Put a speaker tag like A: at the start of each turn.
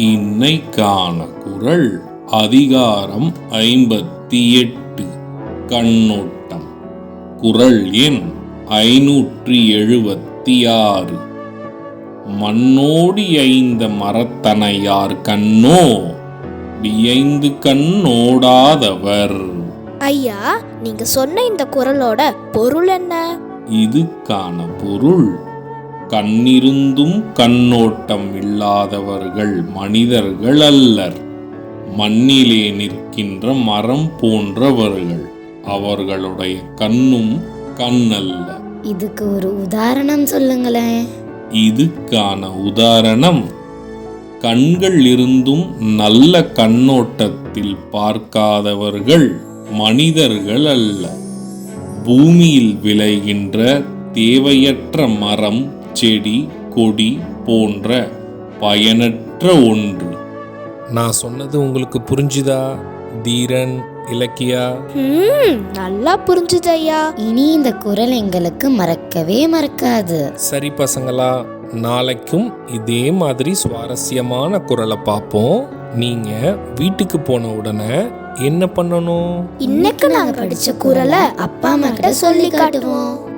A: இன்னைக்கான குறள் அதிகாரம் ஐம்பத்தி எட்டு. கண்ணோட்டம். குறள் எண் ஐநூற்றி எழுபத்தி ஆறு. மண்ணோடி ஐந்த மரத்தனையார் கண்ணோ வியைந்து கண்ணோடாதவர்.
B: ஐயா நீங்க சொன்ன இந்த குரலோட பொருள் என்ன?
A: இதுக்கான பொருள் கண்ணிருந்தும் கண்ணோட்டம் இல்லாதவர்கள் மனிதர்கள் அல்லர் மண்ணிலே நிற்கின்ற மரம் போன்றவர்கள் அவர்களுடைய கண்ணும் கண்ணல்ல.
C: இதுக்கு ஒரு உதாரணம் சொல்லுங்களேன்
A: இதுக்கான உதாரணம் கண்கள் இருந்தும் நல்ல கண்ணோட்டத்தில் பார்க்காதவர்கள் மனிதர்கள் அல்ல பூமியில் விளைகின்ற தேவையற்ற மரம் செடி கொடி போன்ற பயனற்ற ஒன்று.
D: நான் சொன்னது உங்களுக்கு புரிஞ்சுதா தீரன் இலக்கியா?
B: ம் நல்லா புரிஞ்சுது ஐயா.
C: இனி இந்த குரல் எங்களுக்கு மறக்கவே மறக்காது.
D: சரி பசங்களா நாளைக்கும் இதே மாதிரி சுவாரஸ்யமான குரலை பார்ப்போம். நீங்க வீட்டுக்கு போன உடனே என்ன பண்ணணும்?
B: இன்னைக்கு நாங்க படிச்ச குரலை அப்பா அம்மா கிட்ட சொல்லி காட்டுவோம்.